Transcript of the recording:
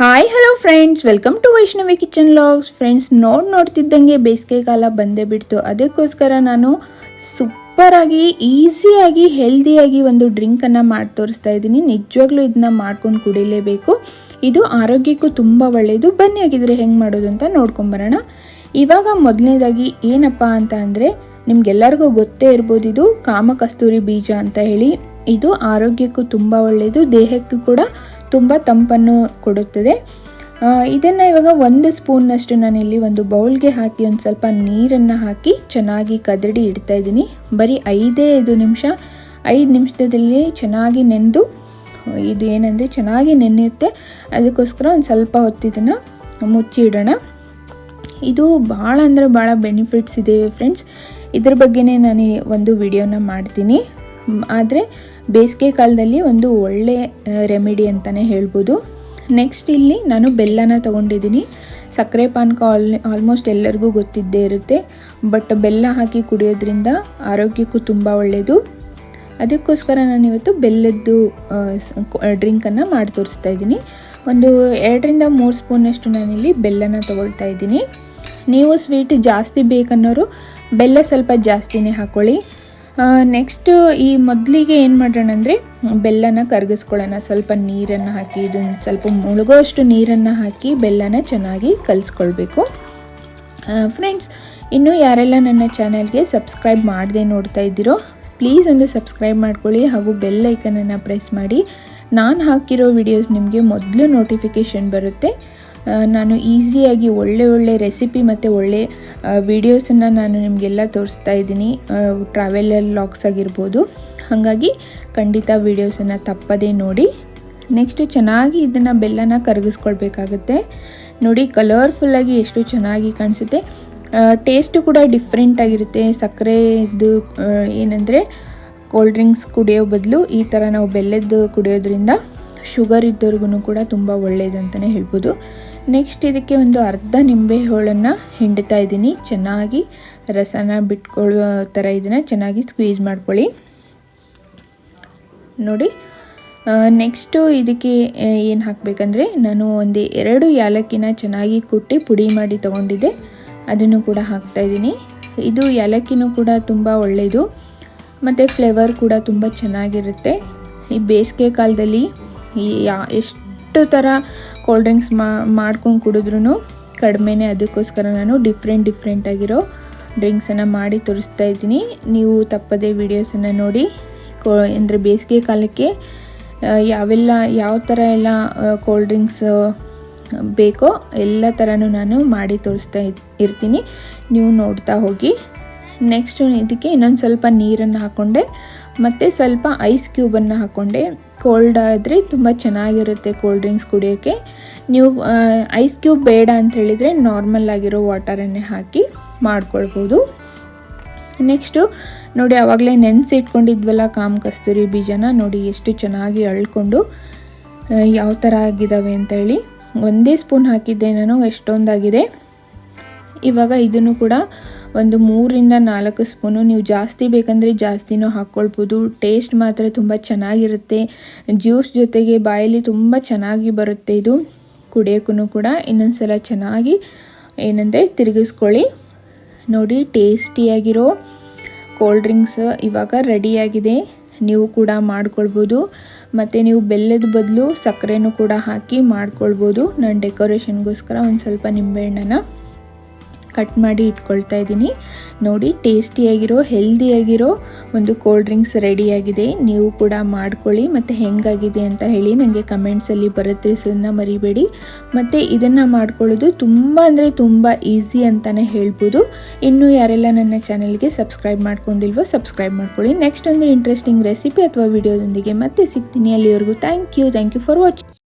Hi hello friends welcome to Vaishnavi kitchen logs friends ನೋಡಿ ನೋಡ್ತಿದ್ದಂಗೆ ಬೇಸಿಗೆ ಕಾಲ ಬಂದೇ ಬಿಡ್ತು. ಅದಕ್ಕೋಸ್ಕರ ನಾನು ಸೂಪರಾಗಿ ಈಸಿಯಾಗಿ ಹೆಲ್ದಿಯಾಗಿ ಒಂದು ಡ್ರಿಂಕನ್ನು ಮಾಡಿ ತೋರಿಸ್ತಾ ಇದ್ದೀನಿ. ನಿಜವಾಗ್ಲೂ ಇದನ್ನ ಮಾಡ್ಕೊಂಡು ಕುಡಿಲೇಬೇಕು. ಇದು ಆರೋಗ್ಯಕ್ಕೂ ತುಂಬ ಒಳ್ಳೆಯದು ಬನ್ನಿ ಆಗಿದ್ರೆ ಹೆಂಗೆ ಮಾಡೋದು ಅಂತ ನೋಡ್ಕೊಂಬರೋಣ ಇವಾಗ ಮೊದಲನೇದಾಗಿ ಏನಪ್ಪ ಅಂತ ಅಂದರೆ, ನಿಮ್ಗೆಲ್ಲರಿಗೂ ಗೊತ್ತೇ ಇರ್ಬೋದು ಇದು ಕಾಮಕಸ್ತೂರಿ ಬೀಜ ಅಂತ ಹೇಳಿ. ಇದು ಆರೋಗ್ಯಕ್ಕೂ ತುಂಬ ಒಳ್ಳೆಯದು ದೇಹಕ್ಕೂ ಕೂಡ ತುಂಬ ತಂಪನ್ನು ಕೊಡುತ್ತದೆ. ಇದನ್ನು ಇವಾಗ ಒಂದು ಸ್ಪೂನ್ನಷ್ಟು ನಾನಿಲ್ಲಿ ಒಂದು ಬೌಲ್ಗೆ ಹಾಕಿ ಒಂದು ಸ್ವಲ್ಪ ನೀರನ್ನು ಹಾಕಿ ಚೆನ್ನಾಗಿ ಕದಡಿ ಇಡ್ತಾ ಇದ್ದೀನಿ. ಬರೀ ಐದೇ ಐದು ನಿಮಿಷ, ಐದು ನಿಮಿಷದಲ್ಲಿ ಚೆನ್ನಾಗಿ ನೆಂದು, ಇದು ಏನಂದರೆ ಚೆನ್ನಾಗಿ ನೆನೆಯುತ್ತೆ. ಅದಕ್ಕೋಸ್ಕರ ಒಂದು ಸ್ವಲ್ಪ ಹೊತ್ತಿದನ್ನು ಮುಚ್ಚಿ ಇಡೋಣ. ಇದು ಭಾಳ ಅಂದರೆ ಭಾಳ ಬೆನಿಫಿಟ್ಸ್ ಇದೆ ಫ್ರೆಂಡ್ಸ್. ಇದ್ರ ಬಗ್ಗೆನೇ ನಾನು ಒಂದು ವಿಡಿಯೋನ ಮಾಡ್ತೀನಿ. ಆದರೆ ಬೇಸಿಗೆ ಕಾಲದಲ್ಲಿ ಒಂದು ಒಳ್ಳೆ ರೆಮಿಡಿ ಅಂತಲೇ ಹೇಳ್ಬೋದು. ನೆಕ್ಸ್ಟ್ ಇಲ್ಲಿ ನಾನು ಬೆಲ್ಲನ ತೊಗೊಂಡಿದ್ದೀನಿ. ಸಕ್ಕರೆ ಪಾನಕ ಆಲ್ ಆಲ್ಮೋಸ್ಟ್ ಎಲ್ಲರಿಗೂ ಗೊತ್ತಿದ್ದೇ ಇರುತ್ತೆ. ಬಟ್ ಬೆಲ್ಲ ಹಾಕಿ ಕುಡಿಯೋದ್ರಿಂದ ಆರೋಗ್ಯಕ್ಕೂ ತುಂಬ ಒಳ್ಳೆಯದು ಅದಕ್ಕೋಸ್ಕರ ನಾನು ಇವತ್ತು ಬೆಲ್ಲದ್ದು ಡ್ರಿಂಕನ್ನು ಮಾಡಿ ತೋರಿಸ್ತಾ ಇದ್ದೀನಿ. ಒಂದು ಎರಡರಿಂದ ಮೂರು ಸ್ಪೂನಷ್ಟು ನಾನಿಲ್ಲಿ ಬೆಲ್ಲನ ತೊಗೊಳ್ತಾ ಇದ್ದೀನಿ. ನೀವು ಸ್ವೀಟ್ ಜಾಸ್ತಿ ಬೇಕನ್ನೋರು ಬೆಲ್ಲ ಸ್ವಲ್ಪ ಜಾಸ್ತಿನೇ ಹಾಕ್ಕೊಳ್ಳಿ ನೆಕ್ಸ್ಟ್ ಈ ಮೊದಲಿಗೆ ಏನು ಮಾಡೋಣ ಅಂದರೆ, ಬೆಲ್ಲನ ಕರಗಿಸ್ಕೊಳ್ಳೋಣ. ಸ್ವಲ್ಪ ನೀರನ್ನು ಹಾಕಿ ಇದನ್ನು ಸ್ವಲ್ಪ ಮುಳುಗೋಷ್ಟು ನೀರನ್ನು ಹಾಕಿ, ಬೆಲ್ಲನ ಚೆನ್ನಾಗಿ ಕಲಿಸ್ಕೊಳ್ಬೇಕು. ಫ್ರೆಂಡ್ಸ್ ಇನ್ನೂ ಯಾರೆಲ್ಲ ನನ್ನ ಚಾನಲ್ಗೆ ಸಬ್ಸ್ಕ್ರೈಬ್ ಮಾಡದೆ ನೋಡ್ತಾ ಇದ್ದೀರೋ ಪ್ಲೀಸ್ ಒಂದು ಸಬ್ಸ್ಕ್ರೈಬ್ ಮಾಡ್ಕೊಳ್ಳಿ ಹಾಗೂ ಬೆಲ್ ಐಕನನ್ನು ಪ್ರೆಸ್ ಮಾಡಿ. ನಾನು ಹಾಕಿರೋ ವಿಡಿಯೋಸ್ ನಿಮಗೆ ಮೊದಲು ನೋಟಿಫಿಕೇಷನ್ ಬರುತ್ತೆ. ನಾನು ಈಸಿಯಾಗಿ ಒಳ್ಳೆ ಒಳ್ಳೆ ರೆಸಿಪಿ ಮತ್ತು ಒಳ್ಳೆ ವಿಡಿಯೋಸನ್ನು ನಾನು ನಿಮಗೆಲ್ಲ ತೋರಿಸ್ತಾ ಇದ್ದೀನಿ. ಟ್ರಾವೆಲ್ ಲಾಗ್ಸ್ ಆಗಿರ್ಬೋದು. ಹಾಗಾಗಿ ಖಂಡಿತ ವೀಡಿಯೋಸನ್ನು ತಪ್ಪದೇ ನೋಡಿ. ನೆಕ್ಸ್ಟು ಚೆನ್ನಾಗಿ ಇದನ್ನು ಬೆಲ್ಲನ ಕರಗಿಸ್ಕೊಳ್ಬೇಕಾಗುತ್ತೆ. ನೋಡಿ ಕಲರ್ಫುಲ್ಲಾಗಿ ಎಷ್ಟು ಚೆನ್ನಾಗಿ ಕಾಣಿಸುತ್ತೆ. ಟೇಸ್ಟು ಕೂಡ ಡಿಫ್ರೆಂಟ್ ಆಗಿರುತ್ತೆ. ಸಕ್ಕರೆದು ಏನಂದರೆ ಕೋಲ್ಡ್ ಡ್ರಿಂಕ್ಸ್ ಕುಡಿಯೋ ಬದಲು ಈ ಥರ ನಾವು ಬೆಲ್ಲದ್ದು ಕುಡಿಯೋದ್ರಿಂದ ಶುಗರ್ ಇದ್ದವ್ರಿಗೂ ಕೂಡ ತುಂಬ ಒಳ್ಳೆಯದು ಅಂತಲೇ ಹೇಳ್ಬೋದು. ನೆಕ್ಸ್ಟ್ ಇದಕ್ಕೆ ಒಂದು ಅರ್ಧ ನಿಂಬೆ ಹೋಳನ್ನು ಹಿಂಡ್ತಾ ಇದ್ದೀನಿ. ಚೆನ್ನಾಗಿ ರಸನ ಬಿಟ್ಕೊಳ್ಳುವ ಥರ ಇದನ್ನು ಚೆನ್ನಾಗಿ ಸ್ಕ್ವೀಸ್ ಮಾಡ್ಕೊಳ್ಳಿ. ನೋಡಿ ನೆಕ್ಸ್ಟು ಇದಕ್ಕೆ ಏನು ಹಾಕಬೇಕಂದ್ರೆ ನಾನು ಒಂದು ಎರಡು ಯಾಲಕ್ಕಿನ ಚೆನ್ನಾಗಿ ಕುಟ್ಟಿ ಪುಡಿ ಮಾಡಿ ತೊಗೊಂಡಿದ್ದೆ. ಅದನ್ನು ಕೂಡ ಹಾಕ್ತಾಯಿದ್ದೀನಿ ಇದು ಯಾಲಕ್ಕಿನೂ ಕೂಡ ತುಂಬ ಒಳ್ಳೆಯದು ಮತ್ತು ಫ್ಲೇವರ್ ಕೂಡ ತುಂಬ ಚೆನ್ನಾಗಿರುತ್ತೆ. ಈ ಬೇಸಿಗೆ ಕಾಲದಲ್ಲಿ ಯಾ, ಎಷ್ಟು ಥರ ಕೋಲ್ಡ್ ಡ್ರಿಂಕ್ಸ್ ಮಾಡ್ಕೊಂಡು ಕುಡಿದ್ರೂ ಕಡಿಮೆನೇ ಅದಕ್ಕೋಸ್ಕರ ನಾನು ಡಿಫ್ರೆಂಟ್ ಡಿಫ್ರೆಂಟ್ ಆಗಿರೋ ಡ್ರಿಂಕ್ಸನ್ನು ಮಾಡಿ ತೋರಿಸ್ತಾ ಇದ್ದೀನಿ. ನೀವು ತಪ್ಪದೇ ವೀಡಿಯೋಸನ್ನು ನೋಡಿ, ಕೋ, ಅಂದರೆ ಬೇಸಿಗೆ ಕಾಲಕ್ಕೆ ಯಾವೆಲ್ಲ, ಯಾವ ಥರ ಎಲ್ಲ ಕೋಲ್ಡ್ ಡ್ರಿಂಕ್ಸ್ ಬೇಕೋ ಎಲ್ಲ ಥರನೂ ನಾನು ಮಾಡಿ ತೋರಿಸ್ತಾ ಇರ್ತೀನಿ. ನೀವು ನೋಡ್ತಾ ಹೋಗಿ. ನೆಕ್ಸ್ಟು ಇದಕ್ಕೆ ಇನ್ನೊಂದು ಸ್ವಲ್ಪ ನೀರನ್ನು ಹಾಕ್ಕೊಂಡೆ ಮತ್ತು ಸ್ವಲ್ಪ ಐಸ್ ಕ್ಯೂಬನ್ನು ಹಾಕ್ಕೊಂಡೆ ಕೋಲ್ಡ್ ಆದರೆ ತುಂಬ ಚೆನ್ನಾಗಿರುತ್ತೆ ಕೋಲ್ಡ್ ಡ್ರಿಂಕ್ಸ್ ಕುಡಿಯೋಕ್ಕೆ ನೀವು ಐಸ್ ಕ್ಯೂಬ್ ಬೇಡ ಅಂತ ಹೇಳಿದರೆ ನಾರ್ಮಲ್ ಆಗಿರೋ ವಾಟರನ್ನೇ ಹಾಕಿ ಮಾಡ್ಕೊಳ್ಬೋದು. ನೆಕ್ಸ್ಟು ನೋಡಿ ಆವಾಗಲೇ ನೆನೆಸಿಟ್ಕೊಂಡಿದ್ವಲ್ಲ ಕಾಮ್ ಕಸ್ತೂರಿ ಬೀಜನ ನೋಡಿ ಎಷ್ಟು ಚೆನ್ನಾಗಿ ಅಳ್ಕೊಂಡು ಯಾವ ಥರ ಆಗಿದ್ದಾವೆ ಅಂತೇಳಿ ಒಂದೇ ಸ್ಪೂನ್ ಹಾಕಿದ್ದೆ ನಾನು, ಎಷ್ಟೊಂದಾಗಿದೆ. ಇವಾಗ ಇದನ್ನು ಕೂಡ ಒಂದು ಮೂರಿಂದ ನಾಲ್ಕು ಸ್ಪೂನು ನೀವು ಜಾಸ್ತಿ ಬೇಕಂದರೆ ಜಾಸ್ತಿನೂ ಹಾಕ್ಕೊಳ್ಬೋದು. ಟೇಸ್ಟ್ ಮಾತ್ರ ತುಂಬ ಚೆನ್ನಾಗಿರುತ್ತೆ. ಜ್ಯೂಸ್ ಜೊತೆಗೆ ಬಾಯಲ್ಲಿ ತುಂಬ ಚೆನ್ನಾಗಿ ಬರುತ್ತೆ ಇದು. ಕುಡಿಯೋಕ್ಕೂ ಕೂಡ ಇನ್ನೊಂದು ಸಲ ಚೆನ್ನಾಗಿ ಏನಂದರೆ ತಿರುಗಿಸ್ಕೊಳ್ಳಿ. ನೋಡಿ, ಟೇಸ್ಟಿಯಾಗಿರೋ ಕೋಲ್ಡ್ ಡ್ರಿಂಕ್ಸ್ ಇವಾಗ ರೆಡಿಯಾಗಿದೆ. ನೀವು ಕೂಡ ಮಾಡ್ಕೊಳ್ಬೋದು. ಮತ್ತು ನೀವು ಬೆಲ್ಲದ ಬದಲು ಸಕ್ಕರೆನೂ ಕೂಡ ಹಾಕಿ ಮಾಡ್ಕೊಳ್ಬೋದು. ನಾನು ಡೆಕೋರೇಷನ್ಗೋಸ್ಕರ ಒಂದು ಸ್ವಲ್ಪ ನಿಂಬೆಹಣ್ಣನ್ನು ಕಟ್ ಮಾಡಿ ಇಟ್ಕೊಳ್ತಾ ಇದ್ದೀನಿ. ನೋಡಿ ಟೇಸ್ಟಿಯಾಗಿರೋ ಹೆಲ್ದಿಯಾಗಿರೋ ಒಂದು ಕೋಲ್ಡ್ ಡ್ರಿಂಕ್ಸ್ ರೆಡಿಯಾಗಿದೆ ನೀವು ಕೂಡ ಮಾಡ್ಕೊಳ್ಳಿ ಮತ್ತು ಹೆಂಗಾಗಿದೆ ಅಂತ ಹೇಳಿ ನನಗೆ ಕಮೆಂಟ್ಸಲ್ಲಿ ಬರತ್ತಿಸೋದನ್ನ ಮರಿಬೇಡಿ. ಮತ್ತು ಇದನ್ನು ಮಾಡ್ಕೊಳ್ಳೋದು ತುಂಬ ಅಂದರೆ ತುಂಬ ಈಸಿ ಅಂತಲೇ ಹೇಳ್ಬೋದು. ಇನ್ನೂ ಯಾರೆಲ್ಲ ನನ್ನ ಚಾನಲ್ಗೆ ಸಬ್ಸ್ಕ್ರೈಬ್ ಮಾಡ್ಕೊಂಡಿಲ್ವೋ ಸಬ್ಸ್ಕ್ರೈಬ್ ಮಾಡ್ಕೊಳ್ಳಿ. ನೆಕ್ಸ್ಟ್ ಒಂದು ಇಂಟ್ರೆಸ್ಟಿಂಗ್ ರೆಸಿಪಿ ಅಥವಾ ವಿಡಿಯೋದೊಂದಿಗೆ ಮತ್ತೆ ಸಿಗ್ತೀನಿ. ಅಲ್ಲಿವರೆಗೂ thank you thank you for watching